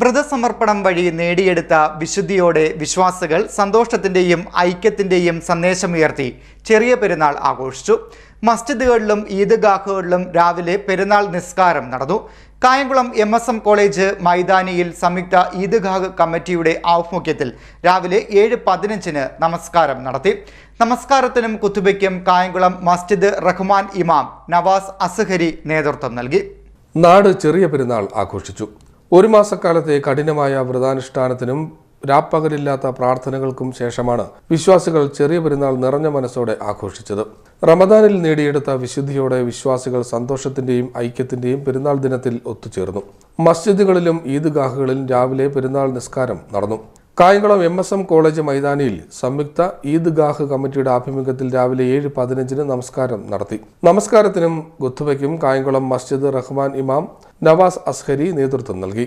വ്രതസമർപ്പണം വഴി നേടിയെടുത്ത വിശുദ്ധിയോടെ വിശ്വാസികൾ സന്തോഷത്തിന്റെയും ഐക്യത്തിന്റെയും സന്ദേശമുയർത്തി ചെറിയ പെരുന്നാൾ ആഘോഷിച്ചു. മസ്ജിദുകളിലും ഈദ്ഗാഹുകളിലും രാവിലെ പെരുന്നാൾ നിസ്കാരം നടന്നു. Kayamkulam M S M college മൈതാനിയിൽ സംയുക്ത ഈദ്ഗാഹ് കമ്മിറ്റിയുടെ ആഭിമുഖ്യത്തിൽ രാവിലെ ഏഴ് പതിനഞ്ചിന് നമസ്കാരം നടത്തി. നമസ്കാരത്തിനും കുത്തുബയ്ക്കും കായംകുളം മസ്ജിദ് റഹ്മാൻ ഇമാം നവാസ് അസഹരി നേതൃത്വം നൽകി. നാട് ചെറിയ പെരുന്നാൾ ആഘോഷിച്ചു. ഒരു മാസക്കാലത്തെ കഠിനമായ വ്രതാനുഷ്ഠാനത്തിനും രാപ്പകലില്ലാത്ത പ്രാർത്ഥനകൾക്കും ശേഷമാണ് വിശ്വാസികൾ ചെറിയ പെരുന്നാൾ നിറഞ്ഞ മനസ്സോടെ ആഘോഷിച്ചത്. റമദാനിൽ നേടിയെടുത്ത വിശുദ്ധിയോടെ വിശ്വാസികൾ സന്തോഷത്തിന്റെയും ഐക്യത്തിന്റെയും പെരുന്നാൾ ദിനത്തിൽ ഒത്തുചേർന്നു. മസ്ജിദുകളിലും ഈദ്ഗാഹുകളിലും രാവിലെ പെരുന്നാൾ നിസ്കാരം നടന്നു. Kayamkulam M S M college മൈതാനിയിൽ സംയുക്ത ഈദ്ഗാഹ് കമ്മിറ്റിയുടെ ആഭിമുഖ്യത്തിൽ രാവിലെ ഏഴ് പതിനഞ്ചിന് നമസ്കാരം നടത്തി. നമസ്കാരത്തിനും ഗുത്തുവയ്ക്കും കായംകുളം മസ്ജിദ് റഹ്മാൻ ഇമാം നവാസ് അസ്ഹരി നേതൃത്വം നൽകി.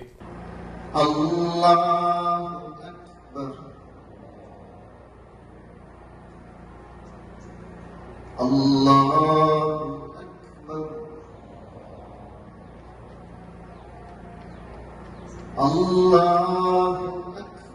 അള്ളാഹ്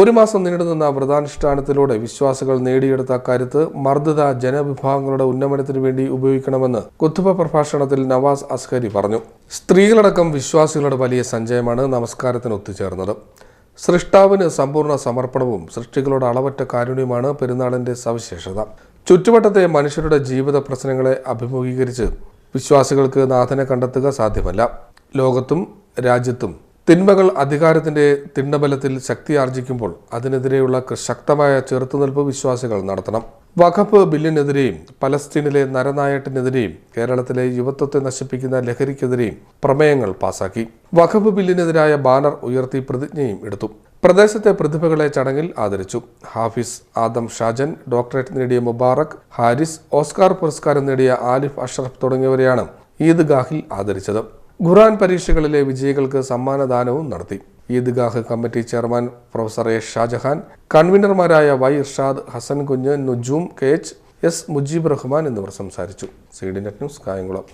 ഒരു മാസം നീണ്ടുനിന്ന വ്രതാനുഷ്ഠാനത്തിലൂടെ വിശ്വാസികൾ നേടിയെടുത്ത കരുത്ത് മർദ്ദത ജനവിഭാഗങ്ങളുടെ ഉന്നമനത്തിനു വേണ്ടി ഉപയോഗിക്കണമെന്ന് കുത്തുബ പ്രഭാഷണത്തിൽ നവാസ് അസ്ഹരി പറഞ്ഞു. സ്ത്രീകളടക്കം വിശ്വാസികളുടെ വലിയ സഞ്ചയമാണ് നമസ്കാരത്തിന് ഒത്തുചേർന്നത്. സൃഷ്ടാവിന് സമ്പൂർണ സമർപ്പണവും സൃഷ്ടികളുടെ അളവറ്റ കാരുണ്യമാണ് പെരുന്നാളിന്റെ സവിശേഷത. ചുറ്റുവട്ടത്തെ മനുഷ്യരുടെ ജീവിത പ്രശ്നങ്ങളെ അഭിമുഖീകരിച്ച് വിശ്വാസികൾക്ക് നാഥനെ കണ്ടെത്തുക സാധ്യമല്ല. ലോകത്തും രാജ്യത്തും തിന്മകൾ അധികാരത്തിന്റെ തിണ്ണബലത്തിൽ ശക്തി ആർജിക്കുമ്പോൾ അതിനെതിരെയുള്ള ശക്തമായ ചെറുത്തുനിൽപ്പ് വിശ്വാസികൾ നടത്തണം. വഖഫ് ബില്ലിനെതിരെയും പലസ്തീനിലെ നരനായട്ടിനെതിരെയും കേരളത്തിലെ യുവത്വത്തെ നശിപ്പിക്കുന്ന ലഹരിക്കെതിരെയും പ്രമേയങ്ങൾ പാസാക്കി. വഖഫ് ബില്ലിനെതിരായ ബാനർ ഉയർത്തി പ്രതിജ്ഞയും എടുത്തു. പ്രദേശത്തെ പ്രതിഭകളെ ചടങ്ങിൽ ആദരിച്ചു. ഹാഫിസ് ആദം ഷാജൻ ഡോക്ടറേറ്റ് നേടിയ മുബാറക് ഹാരിസ് ഓസ്കാർ പുരസ്കാരം നേടിയ ആലിഫ് അഷ്റഫ് തുടങ്ങിയവരെയാണ് ഈദ്ഗാഹിൽ ആദരിച്ചത്. ഖുറാൻ പരീക്ഷകളിലെ വിജയികൾക്ക് സമ്മാനദാനവും നടത്തി. Eidgah committee chairman professor A Shajahan കൺവീനർമാരായ Y Irshad Hasan Kunju Nujoom K H S Mujeeb Rahman എന്നിവർ സംസാരിച്ചു. C net news Kayamkulam.